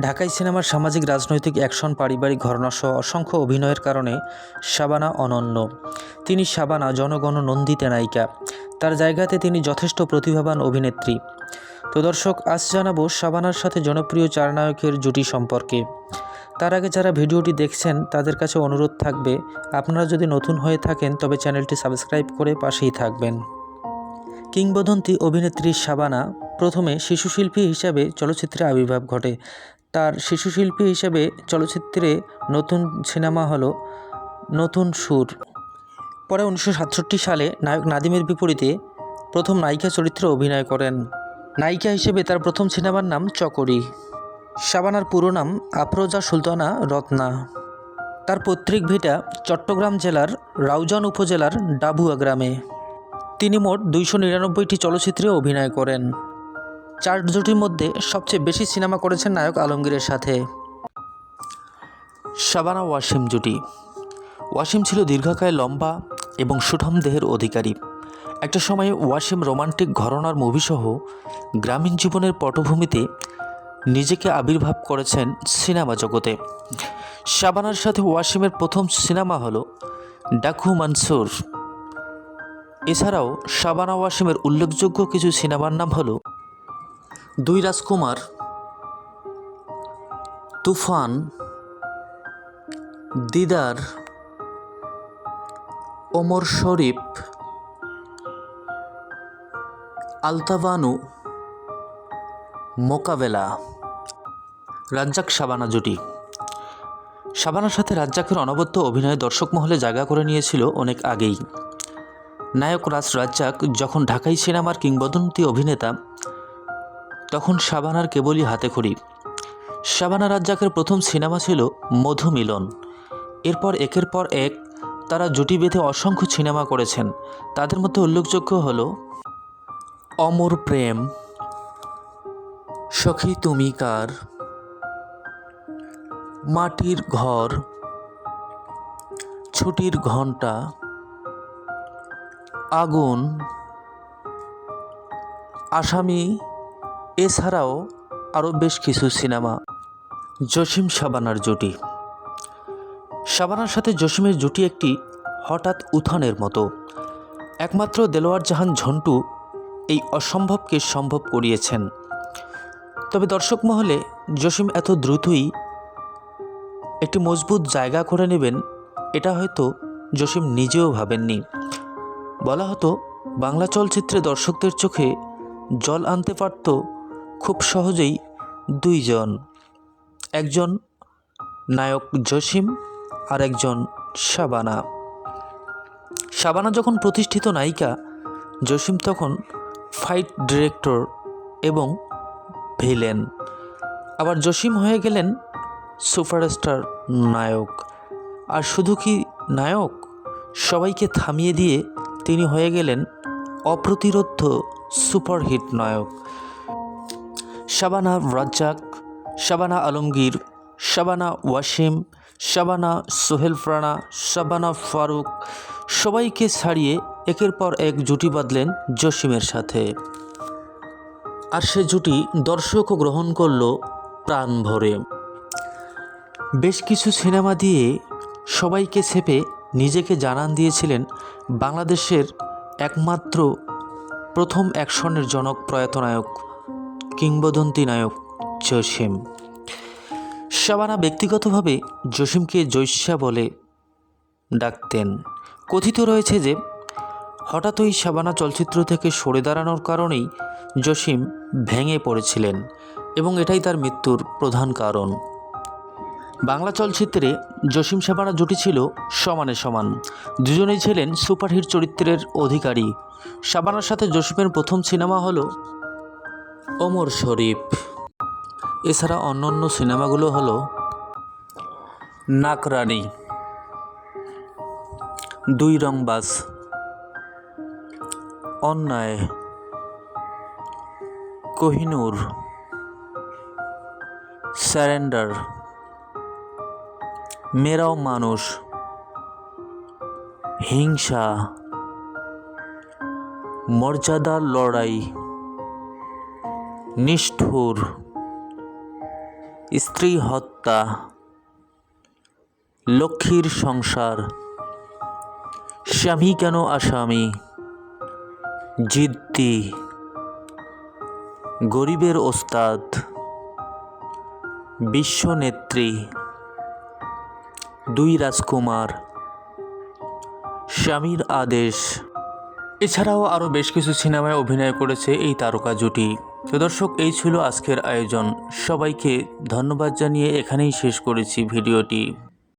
ঢাকাই সিনেমার সামাজিক রাজনৈতিক অ্যাকশন, পারিবারিক ঘটনাসহ অসংখ্য অভিনয়ের কারণে শাবানা অনন্য। তিনি শাবানা, জনগণ নন্দিতা নায়িকা তার জায়গাতে তিনি যথেষ্ট প্রতিভাবান অভিনেত্রী। তো দর্শক, আজ জানাব শাবানার সাথে জনপ্রিয় চার নায়কের জুটি সম্পর্কে। তার আগে যারা ভিডিওটি দেখছেন, তাদের কাছে অনুরোধ থাকবে, আপনারা যদি নতুন হয়ে থাকেন, তবে চ্যানেলটি সাবস্ক্রাইব করে পাশেই থাকবেন। কিংবদন্তি অভিনেত্রী শাবানা প্রথমে শিশুশিল্পী হিসাবে চলচ্চিত্রে আবির্ভাব ঘটে। তার শিশুশিল্পী হিসাবে চলচ্চিত্রে নতুন সিনেমা হলো নতুন সুর। পরে উনিশশো সাতষট্টি সালে নায়ক নাদিমের বিপরীতে প্রথম নায়িকা চরিত্রে অভিনয় করেন। নায়িকা হিসেবে তার প্রথম সিনেমার নাম চকরি। শাবানার পুরো নাম আফরোজা সুলতানা রত্না। তার পৈতৃক ভিটা চট্টগ্রাম জেলার রাউজান উপজেলার ডাবুয়া গ্রামে। তিনি মোট দুইশো নিরানব্বইটি চলচ্চিত্রে অভিনয় করেন। চার জুটির মধ্যে সবচেয়ে বেশি সিনেমা করেছেন নায়ক আলমগীরের সাথে। শাবানা ওয়াসিম জুটি। ওয়াসিম ছিল দীর্ঘকায় লম্বা এবং সুঠাম দেহের অধিকারী। একটা সময়ে ওয়াসিম রোমান্টিক ঘরনার মুভিসহ গ্রামীণ জীবনের পটভূমিতে নিজেকে আবির্ভাব করেছেন সিনেমা জগতে। শাবানার সাথে ওয়াসিমের প্রথম সিনেমা হলো ডাকু মানসুর। এছাড়াও শাবানা ওয়াসিমের উল্লেখযোগ্য কিছু সিনেমার নাম হলো দুই রাজকুমার, তুফান, দিদার, ওমর শরীফ, আলতাবানু, মোকাবেলা। রাজ্জাক শাবানা জুটি। শাবানার সাথে রাজ্জাকের অনবদ্য অভিনয়ে দর্শক মহলে জায়গা করে নিয়েছিল অনেক আগেই। নায়ক রাজ রাজ্জাক যখন ঢাকাই সিনেমার কিংবদন্তি অভিনেতা তখন শাবানার কেবলই হাতে খড়ি। শাবানা রাজ্জাকের প্রথম সিনেমা ছিল মধুমিলন। এরপর একের পর এক তারা জুটি বেঁধে অসংখ্য সিনেমা করেছেন। তাদের মধ্যে উল্লেখযোগ্য হল অমর প্রেম, সখী তুমি কার, মাটির ঘর, ছুটির ঘণ্টা আগুন, আসামি এছাড়াও আরও বেশ কিছু সিনেমা জসিম শাবানার জুটি। শাবানার সাথে জসিমের জুটি একটি হঠাৎ উত্থানের মতো। একমাত্র দেলোয়ার জাহান ঝন্টু এই অসম্ভবকে সম্ভব করিয়েছেন। তবে দর্শক মহলে জসিম এত দ্রুতই একটি মজবুত জায়গা করে নেবেন, এটা হয়তো জসিম নিজেও ভাবেননি। বলা হতো, বাংলা চলচ্চিত্রে দর্শকদের চোখে জল আনতে পারত খুব সহজেই দুইজন, একজন নায়ক জসিম আর একজন শাবানা। শাবানা যখন প্রতিষ্ঠিত নায়িকা, জসিম তখন ফাইট ডিরেক্টর এবং ভিলেন। আবার জসিম হয়ে গেলেন সুপারস্টার নায়ক। আর শুধু কি নায়ক? সবাইকে থামিয়ে দিয়ে তিনি হয়ে গেলেন অপ্রতিরোধ্য সুপারহিট নায়ক। শাবানা রাজ্জাক, শাবানা আলমগীর, শাবানা ওয়াসিম, শাবানা সোহেল রানা শাবানা ফারুক, সবাইকে ছাড়িয়ে একের পর এক জুটি বাঁধলেন জসিমের সাথে। আর সে জুটি দর্শকও গ্রহণ করল প্রাণ ভরে। বেশ কিছু সিনেমা দিয়ে সবাইকে ছেপে নিজেকে জানান দিয়েছিলেন বাংলাদেশের একমাত্র প্রথম অ্যাকশনের জনক প্রয়াত নায়ক। কিংবদন্তি নায়ক জসিম। শাবানা ব্যক্তিগতভাবে জসিমকে জৈস্যা বলে ডাকতেন। কথিত রয়েছে যে, হঠাৎই শাবানা চলচ্চিত্র থেকে সরে দাঁড়ানোর কারণেই জসিম ভেঙে পড়েছিলেন এবং এটাই তার মৃত্যুর প্রধান কারণ। বাংলা চলচ্চিত্রে জসিম শাবানা জুটি ছিল সমানে সমান। দুজনেই ছিলেন সুপারহিট চরিত্রের অধিকারী। শাবানার সাথে জসিমের প্রথম সিনেমা হলো ওমর শরীফ। এছাড়া অন্যান্য সিনেমাগুলো হলো নাকরানি, দুই রংবাজ অন্যায়, কোহিনূর, স্যারেন্ডার, মেরাও মানুষ, হিংসা, মর্যাদার লড়াই। নিষ্ঠুর, স্ত্রী হত্যা, লক্ষ্মীর সংসার, স্বামী কেন আসামি, জিদ্দি, গরিবের ওস্তাদ, বিশ্বনেত্রী, দুই রাজকুমার, স্বামীর আদেশ। এছাড়াও আরও বেশ কিছু সিনেমায় অভিনয় করেছে এই তারকা জুটি। তো দর্শক এই ছিল আজকের আয়োজন। সবাইকে ধন্যবাদ জানিয়ে এখানেই শেষ করেছি ভিডিওটি।